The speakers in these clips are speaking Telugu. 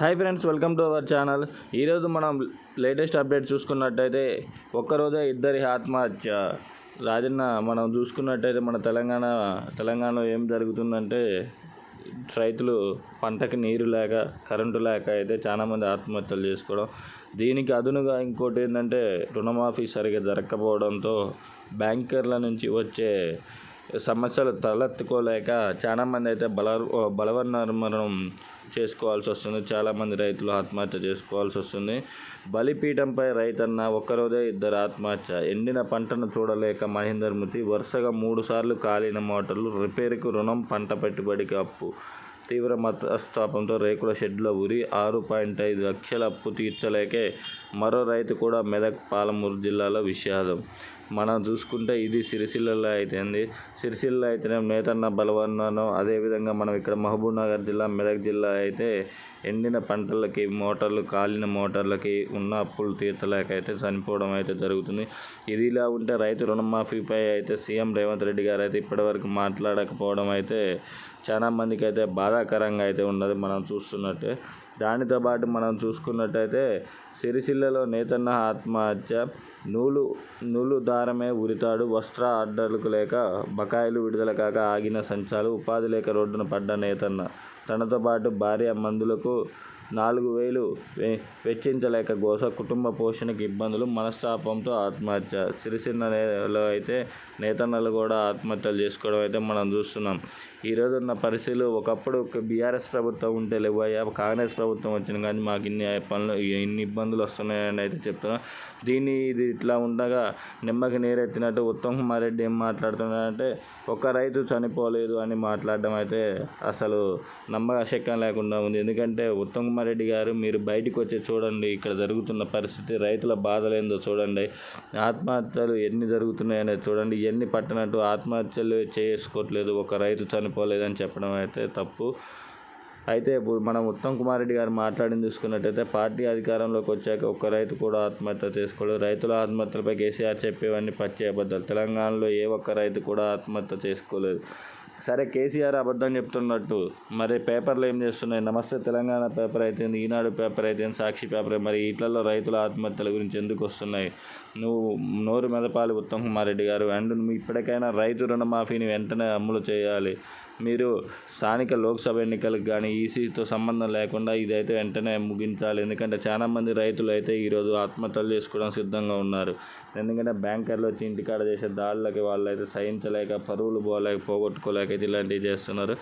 Hi friends welcome to our channel ఈరోజు మనం లేటెస్ట్ అప్డేట్ చూసుకున్నట్టయితే ఒక్కరోజే ఇద్దరి ఆత్మహత్య. రాజన్న మనం చూసుకున్నట్టయితే మన తెలంగాణ తెలంగాణలో ఏం జరుగుతుందంటే రైతులు పంటకి నీరు లేక కరెంటు లేక అయితే చాలామంది ఆత్మహత్యలు చేసుకోవడం. దీనికి అదునుగా ఇంకోటి ఏంటంటే రుణమాఫీ సరిగా జరగకపోవడంతో బ్యాంకర్ల నుంచి వచ్చే సమస్యలు తలెత్తుకోలేక చాలామంది అయితే బల బలవన్మరణం చేసుకోవాల్సి వస్తుంది. చాలామంది రైతులు ఆత్మహత్య చేసుకోవాల్సి వస్తుంది. బలిపీఠంపై రైతన్న ఒక్కరోజే ఇద్దరు ఆత్మహత్య. ఎండిన పంటను చూడలేక మహేందర్ మృతి వరుసగా మూడు సార్లు కాలిన మోటార్లు రిపేర్కు రుణం పంట పెట్టుబడికి అప్పు. తీవ్ర మతస్థాపంతో రేకుల షెడ్లో ఉరి ఆరు పాయింట్ ఐదు లక్షల అప్పు తీర్చలేకే మరో రైతు కూడా మెదక్ పాలమూరు జిల్లాలో విషాదం. మనం చూసుకుంటే ఇది సిరిసిల్లలో అయితేంది. సిరిసిల్ల అయితేనే నేతన్న బలవన్నను అదేవిధంగా మనం ఇక్కడ మహబూబ్ నగర్ జిల్లా మెదక్ జిల్లా అయితే ఎండిన పంటలకి మోటార్లు కాలిన మోటార్లకి ఉన్న అప్పులు తీర్చలేక అయితే చనిపోవడం అయితే జరుగుతుంది. ఇది ఇలా ఉంటే రైతు రుణమాఫీపై అయితే సీఎం రేవంత్ రెడ్డి గారు అయితే ఇప్పటివరకు మాట్లాడకపోవడం అయితే చాలా మందికి అయితే బాధాకరంగా అయితే ఉన్నది మనం చూస్తున్నట్టే. దానితో పాటు మనం చూసుకున్నట్టయితే సిరిసిల్లలో నేతన్న ఆత్మహత్య. నూలు నూలు దారమే ఉరితాడు. వస్త్ర ఆర్డర్లకు లేక బకాయిలు విడుదల కాక ఆగిన సంచాలు. ఉపాధి లేక రోడ్డున పడ్డ నేతన్న తనతో పాటు భార్య మందులకు నాలుగు వేలు వెచ్చించలేక గోస కుటుంబ పోషణకు ఇబ్బందులు మనస్తాపంతో ఆత్మహత్య. సిరిసిన్నలో అయితే నేతన్నలు కూడా ఆత్మహత్యలు చేసుకోవడం అయితే మనం చూస్తున్నాం. ఈరోజు ఉన్న పరిస్థితులు ఒకప్పుడు బీఆర్ఎస్ ప్రభుత్వం ఉంటే లేవయ్యా కాంగ్రెస్ ప్రభుత్వం వచ్చింది కానీ మాకు ఇన్ని పనులు ఇన్ని ఇబ్బందులు వస్తున్నాయని అయితే చెప్తున్నాం. దీన్ని ఇది ఇట్లా ఉండగా నిమ్మకి నీరెత్తినట్టు ఉత్తమ్ కుమార్ రెడ్డి ఏం మాట్లాడుతున్నాడంటే ఒక రైతు చనిపోలేదు అని మాట్లాడడం అయితే అసలు నమ్మకశక్యం లేకుండా ఉంది. ఎందుకంటే ఉత్తమ్ కుమార్ రెడ్డి గారు మీరు బయటకు వచ్చి చూడండి ఇక్కడ జరుగుతున్న పరిస్థితి రైతుల బాధలేందో చూడండి ఆత్మహత్యలు ఎన్ని జరుగుతున్నాయి అనేది చూడండి ఎన్ని పట్టనట్టు ఆత్మహత్యలు చేసుకోవట్లేదు ఒక రైతు చనిపోలేదని చెప్పడం అయితే తప్పు. అయితే ఇప్పుడు మనం ఉత్తమ్ కుమార్ రెడ్డి గారు మాట్లాడింది చూసుకున్నట్టయితే పార్టీ అధికారంలోకి వచ్చాక ఒక్క రైతు కూడా ఆత్మహత్య చేసుకోలేదు. రైతుల ఆత్మహత్యలపై కేసీఆర్ చెప్పేవన్నీ పచ్చి అబద్ధాలు. తెలంగాణలో ఏ ఒక్క రైతు కూడా ఆత్మహత్య చేసుకోలేదు. సరే కేసీఆర్ అబద్ధం చెప్తున్నట్టు. మరి పేపర్లు ఏం చేస్తున్నాయి? నమస్తే తెలంగాణ పేపర్ అయితే ఈనాడు పేపర్ అయితే సాక్షి పేపర్. మరి వీటిలలో రైతుల ఆత్మహత్యల గురించి ఎందుకు వస్తున్నాయి? నువ్వు నోరు మెదపాలి ఉత్తమ్ కుమార్ రెడ్డి గారు. అండ్ నువ్వు ఇప్పటికైనా రైతు రుణమాఫీని వెంటనే అమలు చేయాలి. మీరు స్థానిక లోక్సభ ఎన్నికలకు కానీ ఈసీతో సంబంధం లేకుండా ఇదైతే వెంటనే ముగించాలి. ఎందుకంటే చాలామంది రైతులు అయితే ఈరోజు ఆత్మహత్యలు చేసుకోవడం సిద్ధంగా ఉన్నారు. ఎందుకంటే బ్యాంకర్లు వచ్చి ఇంటికాడ చేసే దాడులకి వాళ్ళు అయితే సహించలేక పరువులు పోలేక పోగొట్టుకోలేక అయితే ఇలాంటివి చేస్తున్నారు.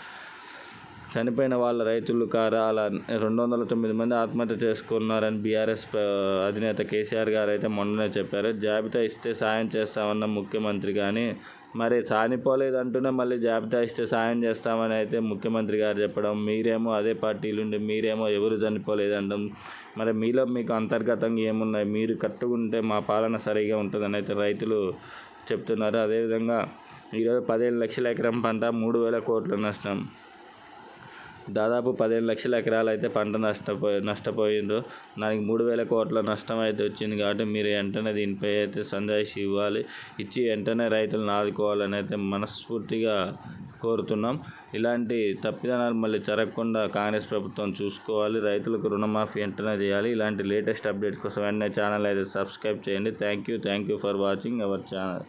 చనిపోయిన వాళ్ళ రైతులు కారా అలా రెండు వందల తొమ్మిది మంది ఆత్మహత్య చేసుకున్నారని బీఆర్ఎస్ అధినేత కేసీఆర్ గారు అయితే మొన్ననే చెప్పారు. జాబితా ఇస్తే సాయం చేస్తామన్న ముఖ్యమంత్రి కానీ మరి సానిపోలేదు అంటూనే మళ్ళీ జాబితా ఇస్తే సాయం చేస్తామని అయితే ముఖ్యమంత్రి గారు చెప్పడం మీరేమో అదే పార్టీలుండి మీరేమో ఎవరు చనిపోలేదు అనడం మరి మీలో మీకు అంతర్గతంగా ఏమున్నాయి? మీరు కట్టుకుంటే మా పాలన సరిగా ఉంటుందని అయితే రైతులు చెప్తున్నారు. అదేవిధంగా ఈరోజు పదిహేను లక్షల ఎకరం పంట మూడు వేల కోట్ల నష్టం. దాదాపు పదిహేను లక్షల ఎకరాలు అయితే పంట నష్టపోయి నష్టపోయిండ్రు. దానికి మూడు వేల కోట్ల నష్టం అయితే వచ్చింది కాబట్టి మీరు వెంటనే దీనిపై అయితే సందేశం ఇవ్వాలి. ఇచ్చి వెంటనే రైతులను ఆదుకోవాలని అయితే మనస్ఫూర్తిగా కోరుతున్నాం. ఇలాంటి తప్పిదనాలు మళ్ళీ జరగకుండా కాంగ్రెస్ ప్రభుత్వం చూసుకోవాలి. రైతులకు రుణమాఫీ వెంటనే చేయాలి. ఇలాంటి లేటెస్ట్ అప్డేట్స్ కోసం వెంటనే ఛానల్ అయితే సబ్స్క్రైబ్ చేయండి. Thank you thank you for watching our channel.